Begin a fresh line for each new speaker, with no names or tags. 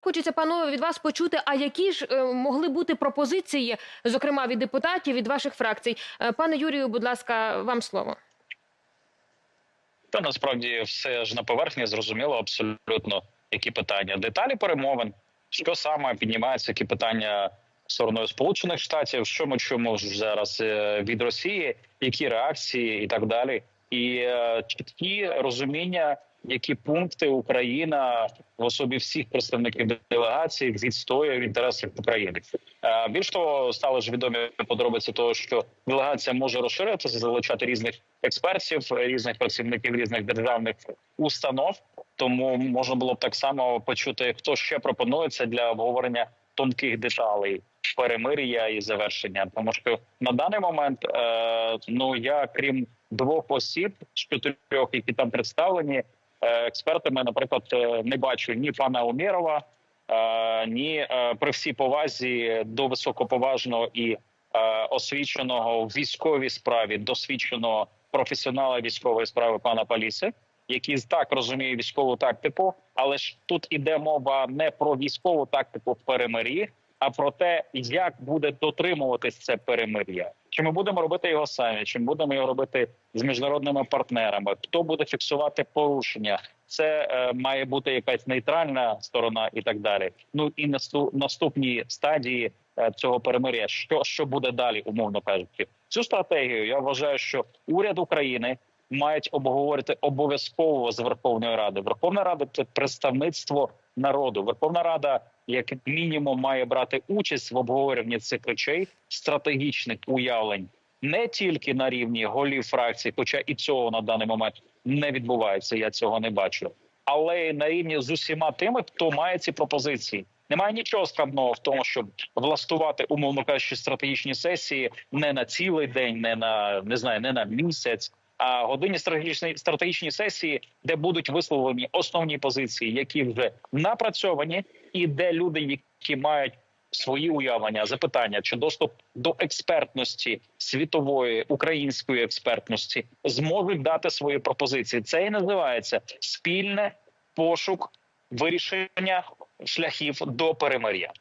Хочеться, панове, від вас почути, а які ж е, могли бути пропозиції, зокрема від депутатів, від ваших фракцій. Е, Пане Юрію, будь ласка, вам слово.
Та насправді все ж на поверхні зрозуміло абсолютно які питання. Деталі перемовин, що саме піднімаються, які питання стороною Сполучених Штатів, що ми чуємо зараз е, від Росії, які реакції і так далі, і чіткі розуміння, які пункти Україна в особі всіх представників делегації відстоює в інтересах України. Е, Більш того, стали ж відомі подробиці того, що делегація може розширитися, залучати різних експертів, різних працівників різних державних установ. Тому можна було б так само почути, хто ще пропонується для обговорення тонких деталей перемир'я і завершення. Тому що на даний момент, е, ну я крім двох осіб з чотирьох, які там представлені, експертами, наприклад, е, не бачу ні пана Умєрова, е, ні е, при всій повазі до високоповажного і е, освіченого в військовій справі, досвідченого професіонала військової справи пана Паліси, який так розуміє військову тактику, але ж тут іде мова не про військову тактику в перемир'ї, а про те, як буде дотримуватись це перемир'я. Чи ми будемо робити його самі? Чи ми будемо його робити з міжнародними партнерами? Хто буде фіксувати порушення? Це е, має бути якась нейтральна сторона, і так далі. Ну і насту- наступні стадії е, цього перемир'я. Що, що буде далі, умовно кажучи, цю стратегію я вважаю, що уряд України мають обговорити обов'язково з Верховною Радою. Верховна Рада це представництво народу. Верховна Рада, як мінімум, має брати участь в обговоренні цих речей стратегічних уявлень не тільки на рівні голів фракцій, хоча і цього на даний момент не відбувається. Я цього не бачу, але й на рівні з усіма тими, хто має ці пропозиції. Немає нічого складного в тому, щоб влаштувати, умовно кажучи, стратегічні сесії не на цілий день, не на не знаю, не на місяць, годинні стратегічні сесії, де будуть висловлені основні позиції, які вже напрацьовані, і де люди, які мають свої уявлення, запитання чи доступ до експертності світової української експертності, зможуть дати свої пропозиції. Це і називається спільне пошук вирішення шляхів до перемир'я.